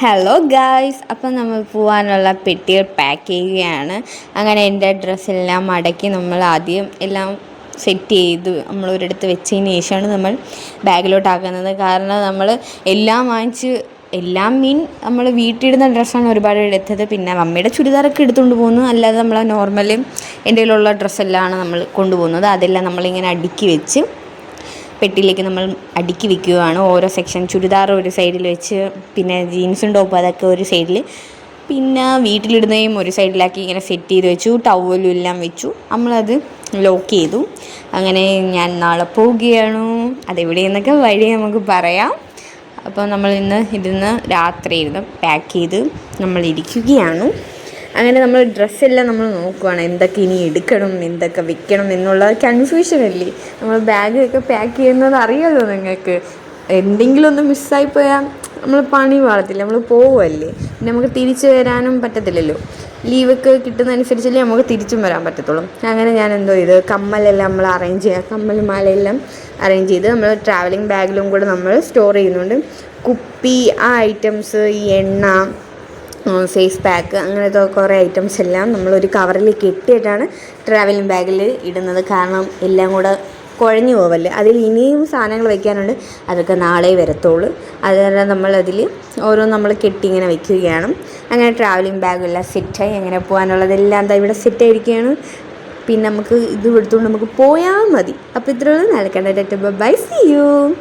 Hello guys അപ്പം നമ്മൾ പോകാനുള്ള പെട്ടികൾ പാക്ക് ചെയ്യുകയാണ്. അങ്ങനെ എന്റെ ഡ്രസ്സെല്ലാം മടക്കി നമ്മൾ ആദ്യം എല്ലാം സെറ്റ് ചെയ്ത്. നമ്മൾ ഒരിടത്ത് വെച്ചതിന് ശേഷമാണ് നമ്മൾ ബാഗിലോട്ടാക്കുന്നത്. കാരണം നമ്മൾ എല്ലാം വാങ്ങിച്ച് എല്ലാം മീൻ നമ്മൾ വീട്ടിലിടുന്ന ഡ്രസ്സാണ് ഒരുപാട് എടുത്തത്. പിന്നെ മമ്മിയുടെ ചുരിദാറൊക്കെ എടുത്തുകൊണ്ട് പോകുന്നു. അല്ലാതെ നമ്മൾ നോർമലി എന്റെ കയ്യിലുള്ള ഡ്രസ്സെല്ലാം നമ്മൾ കൊണ്ടുപോകുന്നത്. അതെല്ലാം നമ്മളിങ്ങനെ അടുക്കി വെച്ച് പെട്ടിയിലേക്ക് നമ്മൾ അടുക്കി വെക്കുകയാണ്. ഓരോ സെക്ഷൻ ചുരിദാർ ഒരു സൈഡിൽ വെച്ച് പിന്നെ ജീൻസും ടോപ്പ് അതൊക്കെ ഒരു സൈഡിൽ പിന്നെ വീട്ടിലിടുന്നതും ഒരു സൈഡിലാക്കി ഇങ്ങനെ സെറ്റ് ചെയ്ത് വെച്ചു. ടവലും എല്ലാം വെച്ചു. നമ്മളത് ലോക്ക് ചെയ്തു. അങ്ങനെ ഞാൻ നാളെ പോവുകയാണ്. അതെവിടെയെന്നൊക്കെ വഴി നമുക്ക് പറയാം. അപ്പോൾ നമ്മൾ ഇന്ന് ഇതിന്ന് രാത്രി ഇരുന്ന് പാക്ക് ചെയ്ത് നമ്മൾ ഇരിക്കുകയാണ്. അങ്ങനെ നമ്മൾ ഡ്രസ്സെല്ലാം നമ്മൾ നോക്കുവാണ്. എന്തൊക്കെ ഇനി എടുക്കണം എന്തൊക്കെ വെക്കണം എന്നുള്ള കൺഫ്യൂഷൻ അല്ലേ? നമ്മൾ ബാഗൊക്കെ പാക്ക് ചെയ്യുന്നത് അറിയാമല്ലോ നിങ്ങൾക്ക്. എന്തെങ്കിലും ഒന്ന് മിസ്സായി പോയാൽ നമ്മൾ പണി പാടത്തില്ല നമ്മൾ പോവുമല്ലേ പിന്നെ നമുക്ക് തിരിച്ചു വരാനും പറ്റത്തില്ലല്ലോ. ലീവൊക്കെ കിട്ടുന്നതനുസരിച്ചല്ലേ നമുക്ക് തിരിച്ചും വരാൻ പറ്റത്തുള്ളൂ. അങ്ങനെ ഞാൻ എന്തോ ചെയ്ത് കമ്മലെല്ലാം നമ്മൾ അറേഞ്ച് ചെയ്യുക കമ്മൽ മാലയെല്ലാം അറേഞ്ച് ചെയ്ത് നമ്മൾ ട്രാവലിംഗ് ബാഗിലും കൂടെ നമ്മൾ സ്റ്റോർ ചെയ്യുന്നുണ്ട്. കുപ്പി ആ ഐറ്റംസ് എണ്ണ ഫേസ് പാക്ക് അങ്ങനത്തെ കുറേ ഐറ്റംസ് എല്ലാം നമ്മളൊരു കവറിൽ കെട്ടിയിട്ടാണ് ട്രാവലിംഗ് ബാഗിൽ ഇടുന്നത്. കാരണം എല്ലാം കൂടെ കുഴഞ്ഞു പോവല്ലേ? അതിൽ ഇനിയും സാധനങ്ങൾ വെക്കാനുണ്ട്. അതൊക്കെ നാളെ വരത്തുള്ളൂ. അതുകാരണം നമ്മളതിൽ ഓരോ നമ്മൾ കെട്ടി ഇങ്ങനെ വെക്കുകയാണ്. അങ്ങനെ ട്രാവലിംഗ് ബാഗെല്ലാം സെറ്റായി അങ്ങനെ പോകാനുള്ളതെല്ലാം എന്താ ഇവിടെ സെറ്റായിരിക്കുകയാണ് പിന്നെ നമുക്ക് ഇത് എടുത്തുകൊണ്ട് നമുക്ക് പോയാൽ മതി. അപ്പോൾ ഇത്രയുള്ളൂ നാളെ കണ്ടിട്ട് ബൈ സി യു